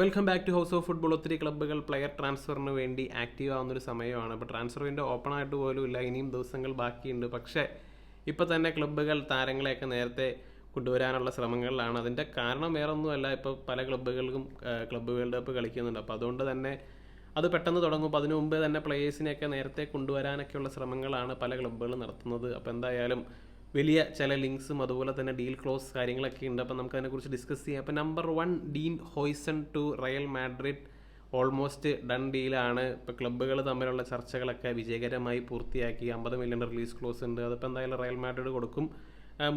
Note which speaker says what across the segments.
Speaker 1: Welcome back to house of football ഒത്തിരി ക്ലബ്ബുകൾ player ട്രാൻസ്ഫറിന് വേണ്ടി ആക്റ്റീവ് ആവുന്നൊരു സമയമാണ്. അപ്പോൾ ട്രാൻസ്ഫർ വിൻഡോ ഓപ്പൺ ആയിട്ട് പോലും ഇല്ല. ഇനിയും ദിവസങ്ങൾ ബാക്കിയുണ്ട്. പക്ഷേ ഇപ്പോൾ തന്നെ ക്ലബ്ബുകൾ താരങ്ങളെയൊക്കെ നേരത്തെ കൊണ്ടുവരാനുള്ള ശ്രമങ്ങളിലാണ്. അതിന്റെ കാരണം വേറൊന്നുമല്ല. ഇപ്പോൾ പല ക്ലബ്ബുകൾക്കും ക്ലബ്ബ് വേൾഡ് കപ്പ് കളിക്കുന്നുണ്ട്. അപ്പോൾ അതുകൊണ്ട് തന്നെ അത് പെട്ടെന്ന് തുടങ്ങും. അതിനു മുമ്പേ തന്നെ പ്ലേയേഴ്സിനെയൊക്കെ നേരത്തെ കൊണ്ടുവരാനൊക്കെയുള്ള ശ്രമങ്ങളാണ് പല ക്ലബ്ബുകളും നടത്തുന്നത്. അപ്പോൾ എന്തായാലും വലിയ ചില ലിങ്ക്സും അതുപോലെ തന്നെ ഡീൽ ക്ലോസ് കാര്യങ്ങളൊക്കെ ഉണ്ട്. അപ്പം നമുക്ക് അതിനെക്കുറിച്ച് ഡിസ്കസ് ചെയ്യാം. അപ്പം number one Dean Huijsen to Real Madrid almost done ഡീലാണ് ഇപ്പോൾ ക്ലബ്ബുകൾ തമ്മിലുള്ള ചർച്ചകളൊക്കെ വിജയകരമായി പൂർത്തിയാക്കി. അമ്പത് മില്യൺ റിലീസ് ക്ലോസ് ഉണ്ട്. അതിപ്പോൾ എന്തായാലും റയൽ മാഡ്രിഡ് കൊടുക്കും.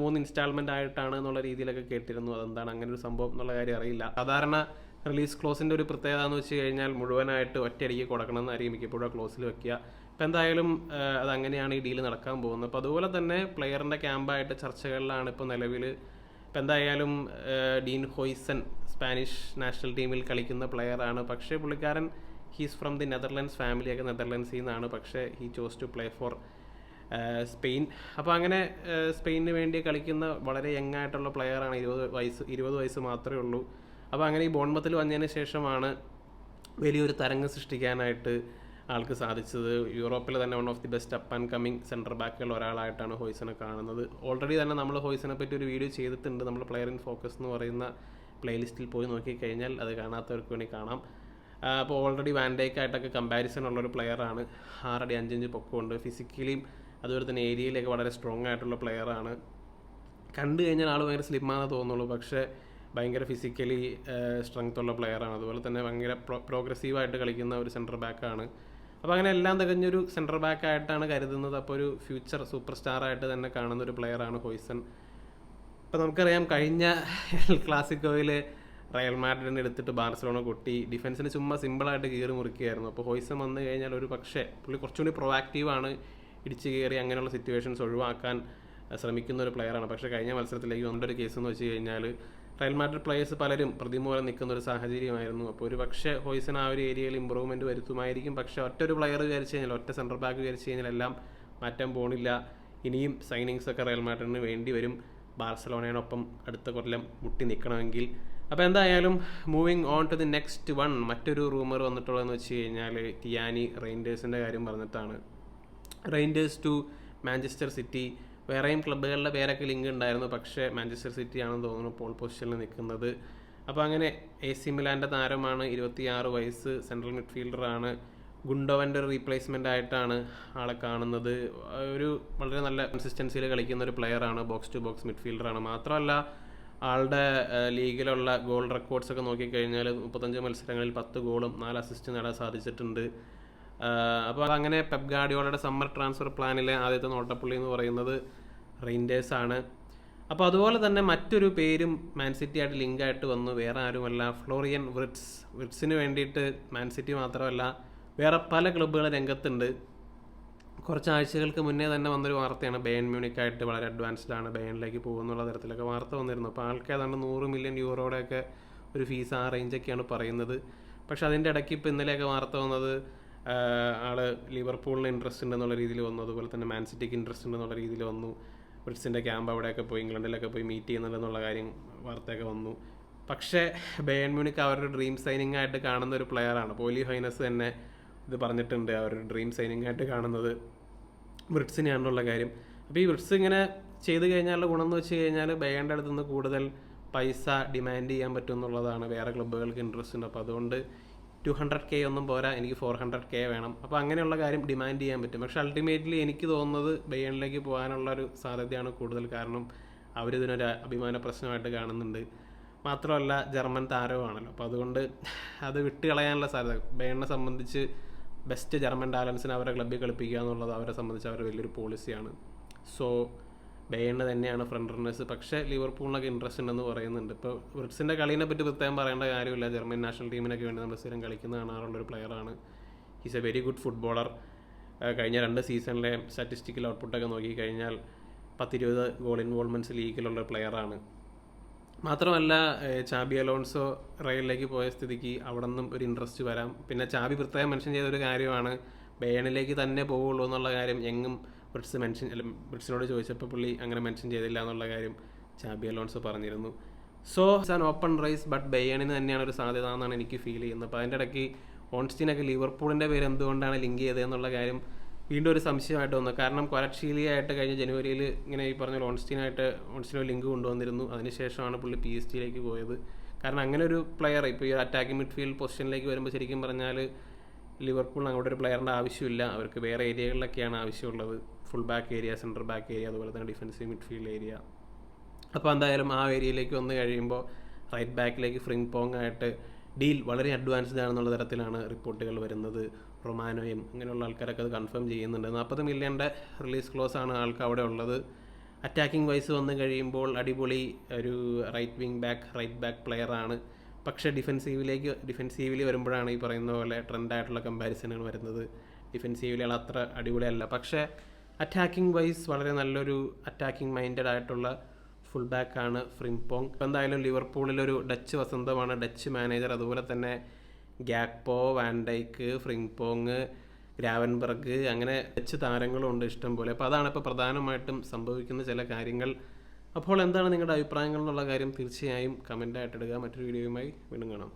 Speaker 1: മൂന്ന് ഇൻസ്റ്റാൾമെന്റ് ആയിട്ടാണ് എന്നുള്ള രീതിയിലൊക്കെ കേട്ടിരുന്നു. അതെന്താണ്? അങ്ങനെ ഒരു സംഭവം എന്നുള്ള കാര്യം അറിയില്ല. സാധാരണ റിലീസ് ക്ലോസിന്റെ ഒരു പ്രത്യേകത എന്ന് വെച്ച് കഴിഞ്ഞാൽ മുഴുവനായിട്ട് ഒറ്റയടിക്ക് കൊടുക്കണം എന്നായിരിക്കും മിക്കപ്പോഴും ക്ലോസിൽ വെക്കുക. ഇപ്പം എന്തായാലും അതങ്ങനെയാണ് ഈ ഡീൽ നടക്കാൻ പോകുന്നത്. അപ്പോൾ അതുപോലെ തന്നെ പ്ലെയറിന്റെ ക്യാമ്പായിട്ട് ചർച്ചകളിലാണ് ഇപ്പോൾ നിലവിൽ ഇപ്പം എന്തായാലും ഡീൻ ഹോയ്സൺ സ്പാനിഷ് നാഷണൽ ടീമിൽ കളിക്കുന്ന പ്ലെയറാണ്. പക്ഷേ പുള്ളിക്കാരൻ ഹീസ് ഫ്രം ദി നെതർലാൻഡ്സ് ഫാമിലിയൊക്കെ നെതർലാൻഡ്സിൽ നിന്നാണ്. പക്ഷേ he chose to play for Spain അപ്പോൾ അങ്ങനെ സ്പെയിനിന് വേണ്ടി കളിക്കുന്ന വളരെ യങ് ആയിട്ടുള്ള പ്ലെയറാണ്. ഇരുപത് വയസ്സ് ഇരുപത് വയസ്സ് മാത്രമേ ഉള്ളൂ. അപ്പോൾ അങ്ങനെ ഈ ബോൺമത്തിൽ വന്നതിന് ശേഷമാണ് വലിയൊരു തരംഗം സൃഷ്ടിക്കാനായിട്ട് ആൾക്ക് സാധിച്ചത്. യൂറോപ്പിൽ തന്നെ one of the best up and coming centre ബാക്കുകൾ ഒരാളായിട്ടാണ് ഹോയ്സനെ കാണുന്നത്. ഓൾറെഡി തന്നെ നമ്മൾ ഹോയ്സനെ പറ്റി ഒരു വീഡിയോ ചെയ്തിട്ടുണ്ട്. നമ്മൾ പ്ലെയർ ഇൻ ഫോക്കസ് എന്ന് പറയുന്ന പ്ലേലിസ്റ്റിൽ പോയി നോക്കിക്കഴിഞ്ഞാൽ അത് കാണാത്തവർക്ക് വേണ്ടി കാണാം. അപ്പോൾ ഓൾറെഡി വാൻഡേക്കായിട്ടൊക്കെ കമ്പാരിസൺ ഉള്ളൊരു പ്ലെയറാണ് ആറടി അഞ്ചഞ്ച് പൊക്കമുണ്ട്. ഫിസിക്കലിയും അതുപോലെ തന്നെ ഏരിയയിലൊക്കെ വളരെ സ്ട്രോങ് ആയിട്ടുള്ള പ്ലെയറാണ് കണ്ടു കഴിഞ്ഞാൽ ആൾ ഭയങ്കര സ്ലിമ്മാണെന്ന് തോന്നുള്ളൂ പക്ഷേ ഭയങ്കര ഫിസിക്കലി സ്ട്രെങ്ത് ഉള്ള പ്ലെയറാണ് അതുപോലെ തന്നെ ഭയങ്കര പ്രോ പ്രോഗ്രസീവായിട്ട് കളിക്കുന്ന ഒരു സെന്റർ ബാക്കാണ് അപ്പോൾ അങ്ങനെ എല്ലാം തികഞ്ഞൊരു സെന്റർ ബാക്ക് ആയിട്ടാണ് കരുതുന്നത്. അപ്പോൾ ഒരു ഫ്യൂച്ചർ സൂപ്പർ സ്റ്റാർ ആയിട്ട് തന്നെ കാണുന്ന ഒരു പ്ലെയറാണ് ഹോയ്സൺ. അപ്പോൾ നമുക്കറിയാം കഴിഞ്ഞ ക്ലാസിക്കോയിൽ റയൽ മാഡ്രിഡിനെ എടുത്തിട്ട് ബാർസലോണ കൊട്ടി. ഡിഫൻസിന് ചുമ്മാ സിമ്പിളായിട്ട് കീറി മുറിക്കുകയായിരുന്നു. അപ്പോൾ ഹോയ്സൺ വന്നു കഴിഞ്ഞാൽ ഒരു പക്ഷേ പുള്ളി കുറച്ചുകൂടി പ്രൊവാക്റ്റീവാണ് ഇടിച്ചു കയറി അങ്ങനെയുള്ള സിറ്റുവേഷൻസ് ഒഴിവാക്കാൻ ശ്രമിക്കുന്ന ഒരു പ്ലെയറാണ് പക്ഷേ കഴിഞ്ഞ മത്സരത്തിലേക്ക് വന്നൊരു കേസ് എന്ന് വെച്ച് കഴിഞ്ഞാൽ റയൽ മാഡ്രിഡ് പ്ലേയേഴ്സ് പലരും പ്രതിമൂലം നിൽക്കുന്ന ഒരു സാഹചര്യമായിരുന്നു. അപ്പോൾ ഒരു പക്ഷേ ഹോയ്സൺ ആ ഒരു ഏരിയയിൽ ഇമ്പ്രൂവ്മെന്റ് വരുത്തുമായിരിക്കും. പക്ഷേ ഒറ്റ ഒരു പ്ലെയർ വിചാരിച്ചു കഴിഞ്ഞാൽ ഒറ്റ സെന്റർ ബാക്ക് വിചാരിച്ചു കഴിഞ്ഞാൽ എല്ലാം മാറ്റാൻ പോണില്ല. ഇനിയും സൈനിങ്സ് ഒക്കെ റയൽ മാഡ്രിഡിന് വേണ്ടി വരും. ബാർസലോണയോടൊപ്പം അടുത്ത കൊല്ലം മുട്ടി നിൽക്കണമെങ്കിൽ. അപ്പോൾ എന്തായാലും moving on to the next one മറ്റൊരു റൂമർ വന്നിട്ടുള്ളതെന്ന് വെച്ച് കഴിഞ്ഞാൽ കിയാനി റെയിൻഡേഴ്സിന്റെ കാര്യം പറഞ്ഞിട്ടാണ്. റെയിൻഡേഴ്സ് ടു മാഞ്ചസ്റ്റർ സിറ്റി വേറെയും ക്ലബ്ബുകളുടെ പേരൊക്കെ ലിങ്ക് ഉണ്ടായിരുന്നു. പക്ഷേ മാഞ്ചസ്റ്റർ സിറ്റി ആണെന്ന് തോന്നുന്നു പോൾ പൊസിഷനിൽ നിൽക്കുന്നത്. അപ്പോൾ അങ്ങനെ എ സി മിലാന്റെ താരമാണ് ഇരുപത്തിയാറ് വയസ്സ് സെൻട്രൽ മിഡ്ഫീൽഡറാണ് ഗുണ്ടോവന്റെ ഒരു റീപ്ലേസ്മെന്റ് ആയിട്ടാണ് ആളെ കാണുന്നത്. ഒരു വളരെ നല്ല കൺസിസ്റ്റൻസിയിൽ കളിക്കുന്ന ഒരു പ്ലെയറാണ് ബോക്സ് ടു ബോക്സ് മിഡ്ഫീൽഡറാണ് മാത്രമല്ല ആളുടെ ലീഗിലുള്ള ഗോൾ റെക്കോർഡ്സ് ഒക്കെ നോക്കിക്കഴിഞ്ഞാൽ മുപ്പത്തഞ്ച് മത്സരങ്ങളിൽ പത്ത് ഗോളും നാല് അസിസ്റ്റ് നേടാൻ സാധിച്ചിട്ടുണ്ട്. അപ്പോൾ അങ്ങനെ പെപ് ഗാഡിയോളയുടെ സമ്മർ ട്രാൻസ്ഫർ പ്ലാനിലെ ആദ്യത്തെ നോട്ടപ്പുള്ളി എന്ന് പറയുന്നത് റെയിൻഡേഴ്സാണ് അപ്പോൾ അതുപോലെ തന്നെ മറ്റൊരു പേരും മാൻസിറ്റി ആയിട്ട് ലിങ്ക് ആയിട്ട് വന്നു. വേറെ ആരുമല്ല. ഫ്ലോറിയൻ വിറ്റ്സ് വ്രിറ്റ്സിന് വേണ്ടിയിട്ട് മാൻസിറ്റി മാത്രമല്ല വേറെ പല ക്ലബ്ബുകൾ രംഗത്തുണ്ട്. കുറച്ച് ആഴ്ചകൾക്ക് മുന്നേ തന്നെ വന്നൊരു വാർത്തയാണ്. ബയൺ മ്യൂണിക്കായിട്ട് വളരെ അഡ്വാൻസ്ഡ് ആണ് ബയണിലേക്ക് പോകുന്നുള്ള തരത്തിലൊക്കെ വാർത്ത വന്നിരുന്നു. അപ്പോൾ ആൾക്ക് ഏതാണ്ട് നൂറ് മില്യൺ യൂറോയുടെയൊക്കെ ഒരു ഫീസ് ആ റേഞ്ചൊക്കെയാണ് പറയുന്നത്. പക്ഷേ അതിന്റെ ഇടയ്ക്ക് ഇപ്പോൾ ഇന്നലെയൊക്കെ വാർത്ത വന്നത് ആൾ ലിവർപൂളിന് ഇൻട്രസ്റ്റ് ഉണ്ടെന്നുള്ള രീതിയിൽ വന്നു. അതുപോലെ തന്നെ മാൻസിറ്റിക്ക് ഇൻട്രസ്റ്റ് ഉണ്ടെന്നുള്ള രീതിയിൽ വന്നു. ബ്രിറ്റ്സിന്റെ ക്യാമ്പ് അവിടെയൊക്കെ പോയി ഇംഗ്ലണ്ടിലൊക്കെ പോയി മീറ്റ് ചെയ്യുന്നുണ്ടെന്നുള്ള കാര്യം വാർത്തയൊക്കെ വന്നു. പക്ഷേ ബേൺ മ്യൂണിക്ക് അവരുടെ ഡ്രീം സൈനിങ് ആയിട്ട് കാണുന്ന ഒരു പ്ലെയറാണ് പോലി ഹൈനസ് തന്നെ ഇത് പറഞ്ഞിട്ടുണ്ട്. അവരുടെ ഡ്രീം സൈനിങ് ആയിട്ട് കാണുന്നത് ബ്രിട്സിനെയാണെന്നുള്ള കാര്യം. അപ്പോൾ ഈ ബ്രിട്സ് ഇങ്ങനെ ചെയ്ത് കഴിഞ്ഞാലുള്ള ഗുണം എന്ന് വെച്ച് കഴിഞ്ഞാൽ ബേണിന്റെ അടുത്ത് നിന്ന് കൂടുതൽ പൈസ ഡിമാൻഡ് ചെയ്യാൻ പറ്റും എന്നുള്ളതാണ്. വേറെ ക്ലബ്ബുകൾക്ക് ഇൻട്രസ്റ്റ് ഉണ്ട്. അപ്പോൾ അതുകൊണ്ട് ടു ഹൺഡ്രഡ് കെ ഒന്നും പോരാ എനിക്ക് ഫോർ ഹൺഡ്രഡ് കെ വേണം. അപ്പോൾ അങ്ങനെയുള്ള കാര്യം ഡിമാൻഡ് ചെയ്യാൻ പറ്റും. പക്ഷെ അൾട്ടിമേറ്റ്ലി എനിക്ക് തോന്നുന്നത് ബയ്യണിലേക്ക് പോകാനുള്ള ഒരു സാധ്യതയാണ് കൂടുതൽ കാരണം അവരിതിനൊരു അഭിമാന പ്രശ്നമായിട്ട് കാണുന്നുണ്ട്. മാത്രമല്ല ജർമ്മൻ താരവുമാണല്ലോ. അപ്പോൾ അതുകൊണ്ട് അത് വിട്ട് കളയാനുള്ള സാധ്യത. ബയണിനെ സംബന്ധിച്ച് ബെസ്റ്റ് ജർമ്മൻ ടാലൻസിനെ അവരെ ക്ലബ്ബിൽ കളിപ്പിക്കുക എന്നുള്ളത് അവരെ സംബന്ധിച്ച് അവരുടെ വലിയൊരു പോളിസിയാണ് സോ ബയണ് തന്നെയാണ് ഫ്രണ്ട് റണ്ണേഴ്സ് പക്ഷേ ലിവർപൂളിനൊക്കെ ഇൻട്രസ്റ്റ് ഉണ്ടെന്ന് പറയുന്നുണ്ട്. ഇപ്പോൾ ബ്രിട്സിന്റെ കളീനെ പറ്റി പ്രത്യേകം പറയേണ്ട കാര്യമില്ല. ജർമ്മൻ നാഷണൽ ടീമിനൊക്കെ വേണ്ടി നമ്മൾ സ്ഥിരം കളിക്കുന്ന കാണാറുള്ള ഒരു പ്ലെയറാണ് is a very good footballer കഴിഞ്ഞ രണ്ട് സീസണിലെ സ്റ്റാറ്റിസ്റ്റിക്കൽ ഔട്ട്പുട്ടൊക്കെ നോക്കിക്കഴിഞ്ഞാൽ പത്തിരുപത് ഗോൾ ഇൻവോൾവ്മെന്റ്സ് ലീഗിലുള്ള പ്ലെയറാണ് മാത്രമല്ല ചാബി അലോൺസോ റയലിലേക്ക് പോയ സ്ഥിതിക്ക് അവിടെ നിന്നും ഒരു ഇൻട്രസ്റ്റ് വരാം. പിന്നെ ചാബി പ്രത്യേകം മെൻഷൻ ചെയ്തൊരു കാര്യമാണ് ബേണിലേക്ക് തന്നെ പോവുള്ളൂ എന്നുള്ള കാര്യം എങ്ങും ബ്രിട്സ് മെൻഷൻ അല്ല ബ്രിട്സിനോട് ചോദിച്ചപ്പോൾ പുള്ളി അങ്ങനെ മെൻഷൻ ചെയ്തില്ല എന്നുള്ള കാര്യം ചാബി അലോൺസോ പറഞ്ഞിരുന്നു. So it's an open race but ബെയ്യണിന് തന്നെയാണ് ഒരു സാധ്യത എന്നാണ് എനിക്ക് ഫീൽ ചെയ്യുന്നത്. അപ്പോൾ അതിന്റെ ഇടയ്ക്ക് ഓൺസ്റ്റീനൊക്കെ ലിവർപൂളിന്റെ പേര് എന്തുകൊണ്ടാണ് ലിങ്ക് ചെയ്തത് എന്നുള്ള കാര്യം വീണ്ടും ഒരു സംശയമായിട്ട് വന്നു. കാരണം കൊരക്ഷീലിയായിട്ട് കഴിഞ്ഞ ജനുവരിയിൽ ഇങ്ങനെ ഈ പറഞ്ഞ ഓൺസ്റ്റീനായിട്ട് ഓൺസ്റ്റീനോ ലിങ്ക് കൊണ്ടുവന്നിരുന്നു. അതിനുശേഷമാണ് പുള്ളി പി എസ് ടിയിലേക്ക് പോയത്. കാരണം അങ്ങനെ ഒരു പ്ലെയർ ഇപ്പോൾ ഈ അറ്റാക്കിംഗ് മിഡ്ഫീൽഡ് പൊസിഷനിലേക്ക് വരുമ്പോൾ ശരിക്കും പറഞ്ഞാൽ ലിവർപൂളിന് അങ്ങോട്ട് ഒരു പ്ലെയറിന്റെ ആവശ്യമില്ല. അവർക്ക് വേറെ ഏരിയകളിലൊക്കെയാണ് ആവശ്യമുള്ളത്. Full back area centre back area അതുപോലെ തന്നെ ഡിഫൻസീവ് മിഡ്ഫീൽഡ് ഏരിയ അപ്പോൾ എന്തായാലും ആ ഏരിയയിലേക്ക് വന്നു കഴിയുമ്പോൾ റൈറ്റ് ബാക്കിലേക്ക് ഫ്രിങ് പോങ് ആയിട്ട് ഡീൽ വളരെ അഡ്വാൻസ്ഡ് ആണെന്നുള്ള തരത്തിലാണ് റിപ്പോർട്ടുകൾ വരുന്നത്. റൊമാനോയും അങ്ങനെയുള്ള ആൾക്കാരൊക്കെ അത് കൺഫേം ചെയ്യുന്നുണ്ട്. നാൽപ്പത് മില്യന്റെ റിലീസ് ക്ലോസ് ആണ് ആൾക്ക് അവിടെ ഉള്ളത്. അറ്റാക്കിംഗ് വൈസ് വന്നു കഴിയുമ്പോൾ അടിപൊളി ഒരു right wing back right back പ്ലെയറാണ് പക്ഷേ ഡിഫെൻസീവിലേക്ക് ഡിഫെൻസീവിൽ വരുമ്പോഴാണ് ഈ പറയുന്ന പോലെ ട്രെൻഡായിട്ടുള്ള കമ്പാരിസണുകൾ വരുന്നത്. ഡിഫെൻസീവിലുകൾ അത്ര അടിപൊളിയല്ല. പക്ഷേ അറ്റാക്കിംഗ് വൈസ് വളരെ നല്ലൊരു അറ്റാക്കിംഗ് മൈൻഡഡ് ആയിട്ടുള്ള ഫുൾ ബാക്കാണ് ഫ്രിംപോങ് ഇപ്പം എന്തായാലും ലിവർപൂളിലൊരു ഡച്ച് വസന്തമാണ്. ഡച്ച് മാനേജർ അതുപോലെ തന്നെ ഗ്യാക്പോ വാൻഡൈക്ക് ഫ്രിംപോങ് ഗ്രാവൻബർഗ് അങ്ങനെ ഡച്ച് താരങ്ങളും ഉണ്ട് ഇഷ്ടം പോലെ അപ്പോൾ അതാണ് ഇപ്പോൾ പ്രധാനമായിട്ടും സംഭവിക്കുന്ന ചില കാര്യങ്ങൾ. അപ്പോൾ എന്താണ് നിങ്ങളുടെ അഭിപ്രായങ്ങൾ എന്നുള്ള കാര്യം? തീർച്ചയായും കമന്റായിട്ട് ഇടുക. മറ്റൊരു വീഡിയോയുമായി വീണ്ടും കാണാം.